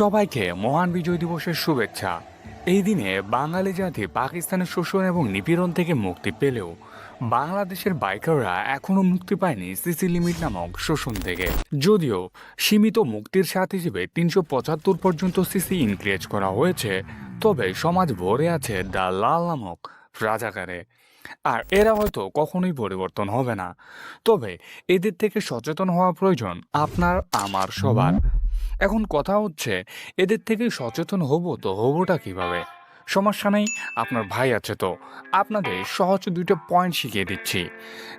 সবাইকে মহান বিজয় দিবসের শুভেচ্ছা। এই দিনে বাঙালি জাতি পাকিস্তানের শোষণ এবং নিপীড়ন থেকে মুক্তি পেলেও বাংলাদেশের বাইকাররা এখনও মুক্তি পায়নি সিসি লিমিট নামক শোষণ থেকে। যদিও সীমিত মুক্তির স্বাদ হিসেবে তিনশো পঁচাত্তর পর্যন্ত সিসি ইনক্রিজ করা হয়েছে, তবে সমাজ ভরে আছে দ্য লাল নামক রাজাকারে। আর এরা হয়তো কখনোই পরিবর্তন হবে না। তবে এদের থেকে সচেতন হওয়া প্রয়োজন আপনার, আমার, সবার। এখন কথা হচ্ছে এদের থেকে সচেতন হব তো হবোটা কীভাবে? সমস্যা নেই আপনার ভাই আছে তো। আপনাদের সহজ দুইটো পয়েন্ট শিখিয়ে দিচ্ছি।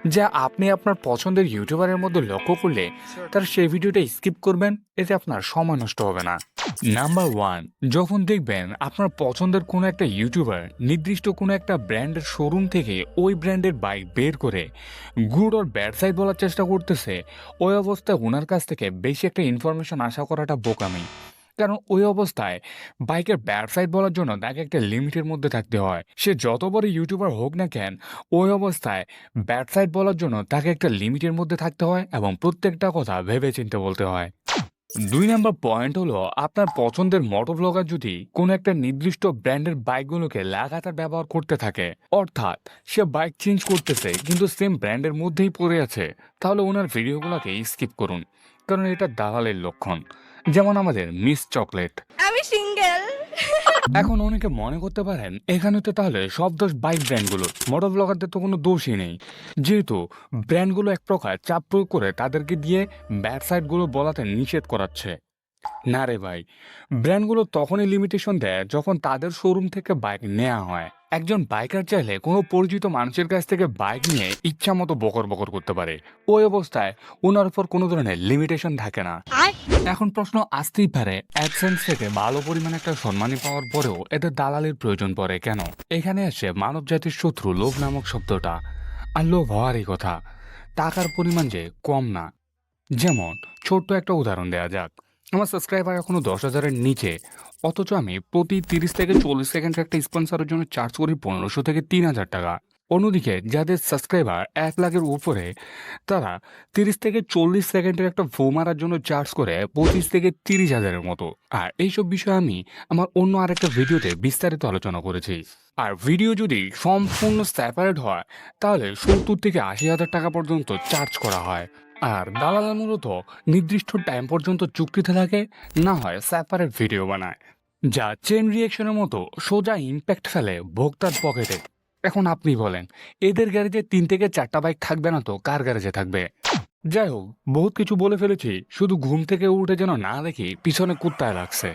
যা আপনি আপনার পছন্দের ইউটিউবারের মধ্যে লক্ষ্য করলে তার সেই ভিডিওটা স্কিপ করবেন এতে আপনার সময় নষ্ট হবে না। নাম্বার ওয়ান যখন দেখবেন আপনার পছন্দের কোনো একটা ইউটিউবার নির্দিষ্ট কোনো একটা ব্র্যান্ডের শোরুম থেকে ওই ব্র্যান্ডের বাইক বের করে গুড ওর ব্যাড সাইড বলার চেষ্টা করতেছে, ওই অবস্থায় ওনার কাছ থেকে বেশি একটা ইনফরমেশন আশা করাটা বোকামি। কারণ ওই অবস্থায় বাইকের ব্যাড সাইড বলার জন্য তাকে একটা লিমিটের মধ্যে থাকতে হয়। সে যত বড় ইউটিউবার হোক না কেন, ওই অবস্থায় ব্যাড সাইড বলার জন্য তাকে একটা লিমিটের মধ্যে থাকতে হয় এবং প্রত্যেকটা কথা ভেবে চিন্তে বলতে হয়। দুই নাম্বার পয়েন্ট হলো, আপনার পছন্দের মোটর ব্লগার যদি কোনো একটা নির্দিষ্ট ব্র্যান্ডের বাইকগুলোকে লাগাতার ব্যবহার করতে থাকে, অর্থাৎ সে বাইক চেঞ্জ করতেছে, কিন্তু সেম ব্র্যান্ডের মধ্যেই পড়ে আছে, তাহলে ওনার ভিডিওগুলোকে স্কিপ করুন, কারণ এটা দালালের লক্ষণ। যেমন আমাদের মিস চকলেট এখন অনেকে মনে করতে পারেন এখানে তো তাহলে সব দোষ বাইক ব্র্যান্ডগুলোর মোটর ব্লগারদের তো কোনো দোষই নেই। যেহেতু ব্র্যান্ডগুলো এক প্রকার চাপ প্রয়োগ করে তাদেরকে দিয়ে ব্যবসাইটগুলো বলাতে নিষেধ করাচ্ছে। না রে ভাই ব্র্যান্ডগুলো তখনই লিমিটেশন দেয় যখন তাদের শোরুম থেকে বাইক নেওয়া হয়। একজন বাইকার চাইলে কোনো পরিচিত মানুষের কাছ থেকে বাইক নিয়ে ইচ্ছা মতো বকর বকর করতে পারে। ওই অবস্থায় ওনার উপর কোনো ধরনের লিমিটেশন থাকে না। এখন প্রশ্ন আসতেই পারে অ্যাডসেন্স থেকে ভালো পরিমাণে একটা সম্মানী পাওয়ার পরেও এদের দালালির প্রয়োজন পড়ে কেন? এখানে আসে মানব জাতির শত্রু লোভ নামক শব্দটা আর লোভ হওয়ারই কথা। টাকার পরিমাণ যে কম না। যেমন ছোট্ট একটা উদাহরণ দেওয়া যাক। আমার সাবস্ক্রাইবার এখনও দশ হাজারের নিচে, অথচ আমি প্রতি তিরিশ থেকে চল্লিশ সেকেন্ডের একটা স্পন্সরের জন্য চার্জ করি পনেরোশো থেকে তিন হাজার টাকা। অন্যদিকে যাদের সাবস্ক্রাইবার এক লাখের উপরে, তারা তিরিশ থেকে চল্লিশ সেকেন্ডের একটা ভো মারার জন্য চার্জ করে পঁচিশ থেকে তিরিশ হাজারের মতো। আর এইসব বিষয়ে আমি আমার অন্য আরেকটা ভিডিওতে বিস্তারিত আলোচনা করেছি। আর ভিডিও যদি সম্পূর্ণ সেপারেট হয়, তাহলে সত্তর থেকে আশি হাজার টাকা পর্যন্ত চার্জ করা হয়। আর দালালা মূলত নির্দিষ্ট টাইম পর্যন্ত চুক্তিতে থাকে, না হয় সেপারেট ভিডিও বানায়, যা চেন রিয়েকশনের মতো সোজা ইম্প্যাক্ট ফেলে ভোক্তার পকেটে এখন আপনি বলেন, এদের গ্যারেজে তিন থেকে চারটা বাইক থাকবে না তো কার গ্যারেজে থাকবে? যাই হোক, বহুত কিছু বলে ফেলেছি, শুধু ঘুম থেকে উঠে যেন না দেখি পিছনে কুত্তায় লাগছে।